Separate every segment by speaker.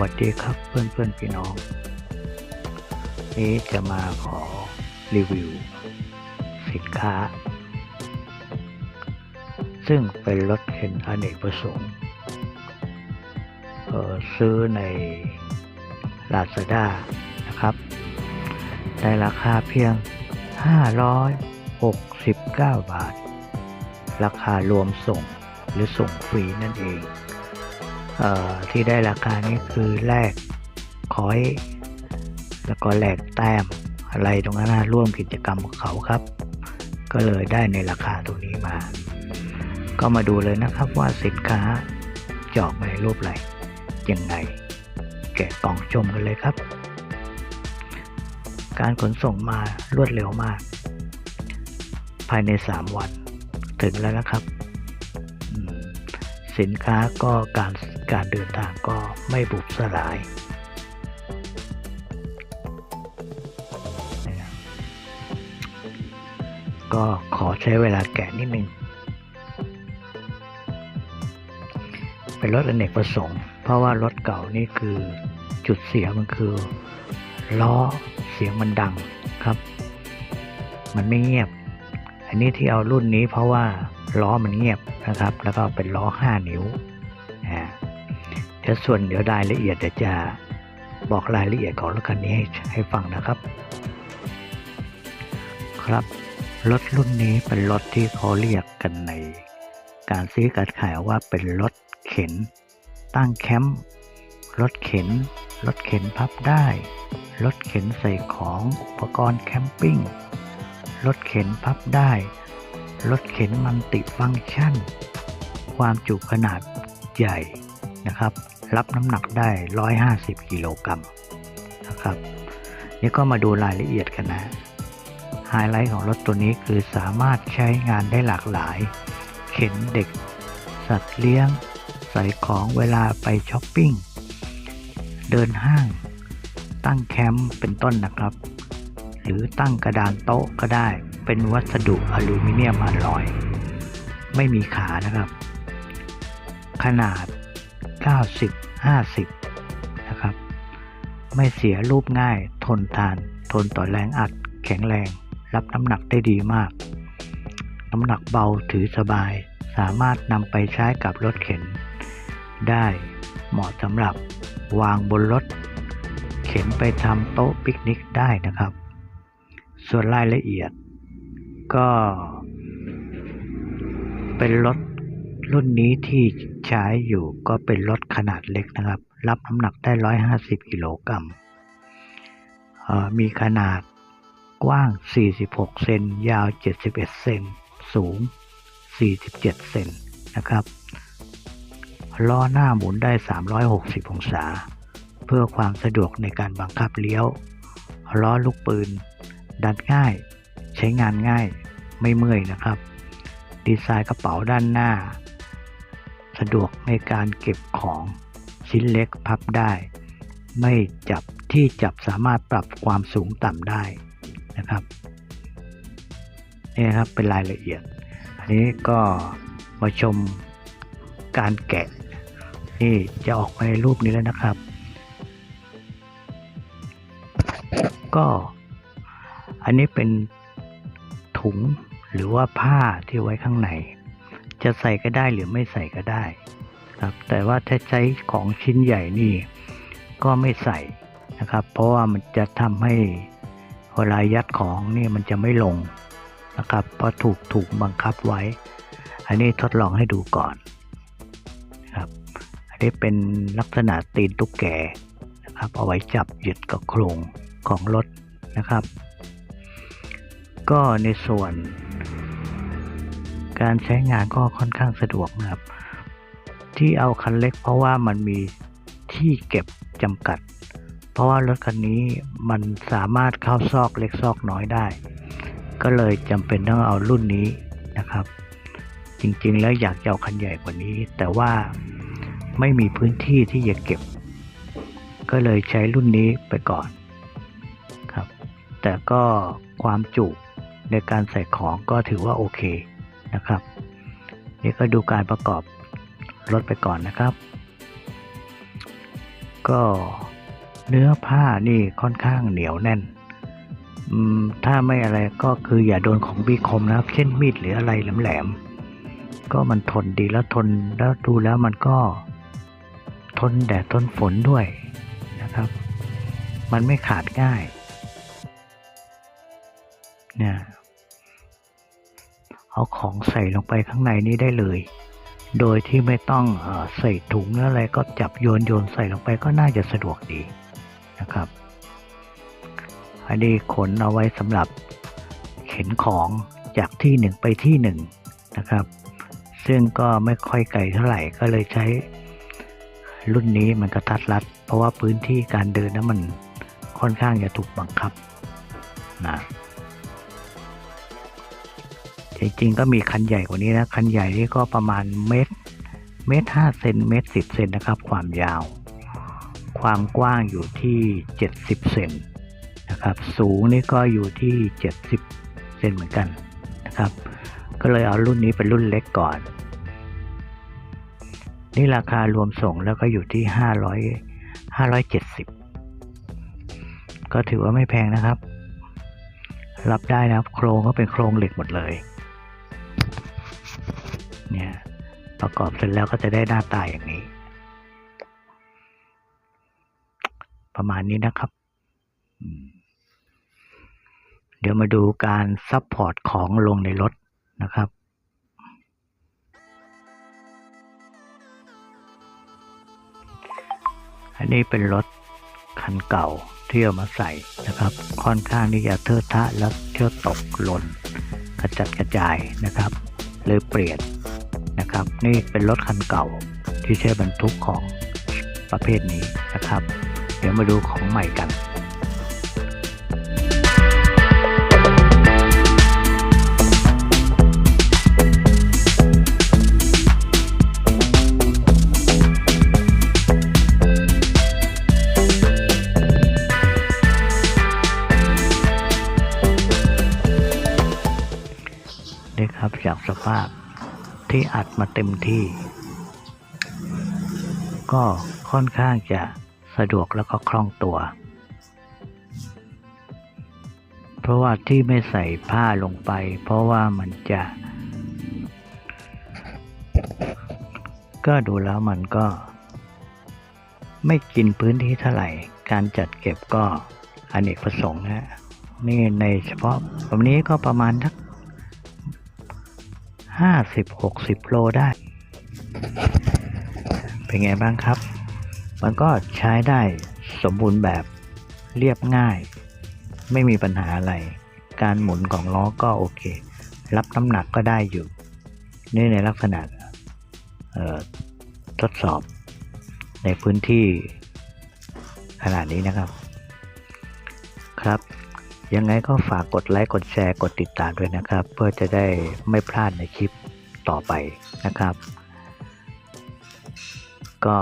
Speaker 1: วัสดีครับเพื่อนเพื่อนๆพี่น้อง นี้จะมาขอรีวิว สินค้า ซึ่งเป็นรถเข็นอเนกประสงค์ซื้อใน Lazada นะครับ ในราคาเพียง 569 บาท ราคารวมส่งหรือส่งฟรีนั่นเอง ที่ได้ราคานี้คือแลกคอย แล้วก็แลกแต้มอะไรตรงนั้นนะร่วมกิจกรรมของเขาครับ ก็เลยได้ในราคาตรงนี้มา ก็มาดูเลยนะครับว่าสินค้าจอกในรูปอะไรยังไง แกะกล่องชมกันเลยครับ การขนส่งมารวดเร็วมาก ภายใน 3 วันถึงแล้วนะครับ สินค้าก็การ การเดินทางก็ไม่บุบสลาย ก็ขอใช้เวลาแกะนิดนึง เป็นรถอเนกประสงค์ เพราะว่ารถเก่านี่คือจุดเสียมันคือล้อเสียงมันดังครับ มันไม่เงียบ อันนี้ที่เอารุ่นนี้เพราะว่าล้อมันเงียบนะครับ แล้วก็เป็นล้อ 5 นิ้ว เดี๋ยวส่วนเดี๋ยวรายละเอียดเดี๋ยวจะบอกรายละเอียดของรถคันนี้ให้ให้ฟังนะครับ ครับรถรุ่นนี้เป็นรถที่เขาเรียกกันใน การซื้อการขายว่าเป็นรถเข็น ตั้งแคมป์รถเข็น รถเข็นพับได้ รถเข็นใส่ของอุปกรณ์แคมปิ้งรถเข็นพับได้ รถเข็นมันติฟังก์ชัน ความจุขนาดใหญ่นะครับ รับน้ำหนักได้ 150 กิโลกรัมนะครับ นี่ก็มาดูรายละเอียดกันนะ ไฮไลท์ของรถตัวนี้คือสามารถใช้งานได้หลากหลาย เข็นเด็ก สัตว์เลี้ยง ใส่ของเวลาไปช้อปปิ้ง เดินห้าง ตั้งแคมป์เป็นต้นนะครับ หรือตั้งกระดานโต๊ะก็ได้ เป็นวัสดุอลูมิเนียมอลลอยไม่มีขานะครับ ขนาด 90 50 นะครับ ไม่เสียรูปง่าย ทนทาน ทนต่อแรงอัด แข็งแรง รับน้ำหนักได้ดีมาก น้ำหนักเบาถือสบาย สามารถนำไปใช้กับรถเข็น ได้เหมาะสำหรับวางบนรถ เข็นไปทำโต๊ะปิกนิกได้นะครับ ส่วนรายละเอียดก็เป็นรถ รุ่นนี้ที่ใช้อยู่ก็เป็นรถขนาดเล็กนะครับ รับน้ำหนักได้ 150 กิโลกรัม มีขนาดกว้าง 46 เซน ยาว 71 เซน สูง 47 เซนนะครับล้อหน้าหมุนได้ 360 องศา เพื่อความสะดวกในการบังคับเลี้ยวล้อลูกปืน ดันง่าย ใช้งานง่ายไม่เมื่อยนะครับ ดีไซน์กระเป๋าด้านหน้าะดวกในการเก็บของชิ้นเล็กพับได้ ไม่จับที่จับสามารถปรับความสูงต่ำได้นะครับนี่นะครับเป็นรายละเอียด อันนี้ก็มาชมการแกะนี่จะออกมาในรูปนี้แล้วนะครับ ก็อันนี้เป็นถุงหรือว่าผ้าที่ไว้ข้างใน จะใส่ก็ได้หรือไม่ใส่ก็ได้ครับแต่ว่าถ้าใช้ของชิ้นใหญ่นี่ก็ไม่ใส่นะครับ เพราะว่ามันจะทำให้เวลายัดของนี่มันจะไม่ลงนะครับเพราะถูกถูกบังคับไว้ อันนี้ทดลองให้ดูก่อนครับ อันนี้เป็นลักษณะตีนตุ๊กแกนะครับ เอาไว้จับยึดกับโครงของรถนะครับ ก็ในส่วน การใช้งานก็ค่อนข้างสะดวกนะครับ ที่เอาคันเล็กเพราะว่ามันมีที่เก็บจำกัด เพราะว่ารถคันนี้มันสามารถเข้าซอกเล็กซอกน้อยได้ ก็เลยจำเป็นต้องเอารุ่นนี้นะครับ จริงๆแล้วอยากจะเอาคันใหญ่กว่านี้ แต่ว่าไม่มีพื้นที่ที่จะเก็บ ก็เลยใช้รุ่นนี้ไปก่อนครับ แต่ก็ความจุในการใส่ของก็ถือว่าโอเค นะครับ นี่ก็ดูการประกอบรถไปก่อนนะครับ ก็เนื้อผ้านี่ค่อนข้างเหนียวแน่นถ้าไม่อะไรก็คืออย่าโดนของมีคมนะครับ เช่นมีดหรืออะไรแหลมๆ ก็มันทนดีแล้วทนแล้วดูแล้วมันก็ทนแดดทนฝนด้วยนะครับ มันไม่ขาดง่าย เนี่ย เอาของใส่ลงไปข้างในนี้ได้เลย โดยที่ไม่ต้องอใส่ถุงอะไรก็จับโยนโยนใส่ลงไปก็น่าจะสะดวกดีนะครับ อันนี้ขนเอาไว้สำหรับเข็นของจากที่หนึ่งไปที่หนึ่งนะครับ ซึ่งก็ไม่ค่อยไกลเท่าไหร่ก็เลยใช้รุ่นนี้มันกระทัดรัด เพราะว่าพื้นที่การเดินนั้นมันค่อนข้างจะถูกบังคับนะ จริงๆก็มีคันใหญ่กว่านี้นะ คันใหญ่นี่ก็ประมาณเมตร เมตรห้าเซนเมตรสิบเซนนะครับ ความยาว ความกว้างอยู่ที่เจ็ดสิบเซนนะครับ สูงนี่ก็อยู่ที่เจ็ดสิบเซนเหมือนกันนะครับ ก็เลยเอารุ่นนี้เป็นรุ่นเล็กก่อน นี่ราคารวมส่งแล้วก็อยู่ที่ห้าร้อยห้าร้อยเจ็ดสิบก็ถือว่าไม่แพงนะครับ รับได้นะครับ โครงก็เป็นโครงเหล็กหมดเลย เนี่ย ประกอบเสร็จแล้วก็จะได้หน้าตาอย่างนี้ ประมาณนี้นะครับ เดี๋ยวมาดูการซัพพอร์ตของลงในรถนะครับอันนี้เป็นรถคันเก่าที่เอามาใส่นะครับ ค่อนข้างที่จะเทอะทะและเที่ยวตกหล่นกระจัดกระจายนะครับ เลยเปลี่ยน นะครับ นี่เป็นรถคันเก่าที่ใช้บรรทุกของประเภทนี้นะครับ เดี๋ยวมาดูของใหม่กัน ที่อัดมาเต็มที่ ก็ค่อนข้างจะสะดวกแล้วก็คล่องตัว เพราะว่าที่ไม่ใส่ผ้าลงไป เพราะว่ามันจะ ก็ดูแล้วมันก็ ไม่กินพื้นที่เท่าไหร่ การจัดเก็บก็อเนกประสงค์นะนี่ในเฉพาะแบบนี้ก็ประมาณทัก ห้าสิบหกสิบโลได้ เป็นไงบ้างครับ มันก็ใช้ได้สมบูรณ์แบบเรียบง่าย ไม่มีปัญหาอะไร การหมุนของล้อก็โอเค รับน้ำหนักก็ได้อยู่ นี่ในลักษณะทดสอบในพื้นที่ขนาดนี้นะครับครับ ยังไงก็ฝากกดไลค์กดแชร์กดติดตามด้วยนะครับ เพื่อจะได้ไม่พลาดในคลิปต่อไปนะครับ ก็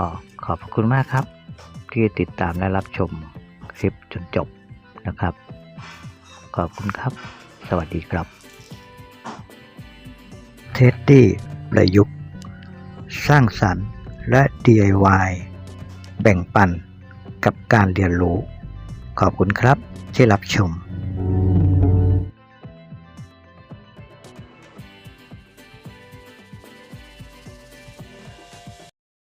Speaker 1: ขอบคุณมากครับ ที่ติดตามและรับชมคลิปจนจบนะครับ ขอบคุณครับ สวัสดีครับ เท็ดดี้ประยุกต์ สร้างสรรค์และ DIY แบ่งปันกับการเรียนรู้ ขอบคุณครับที่รับชม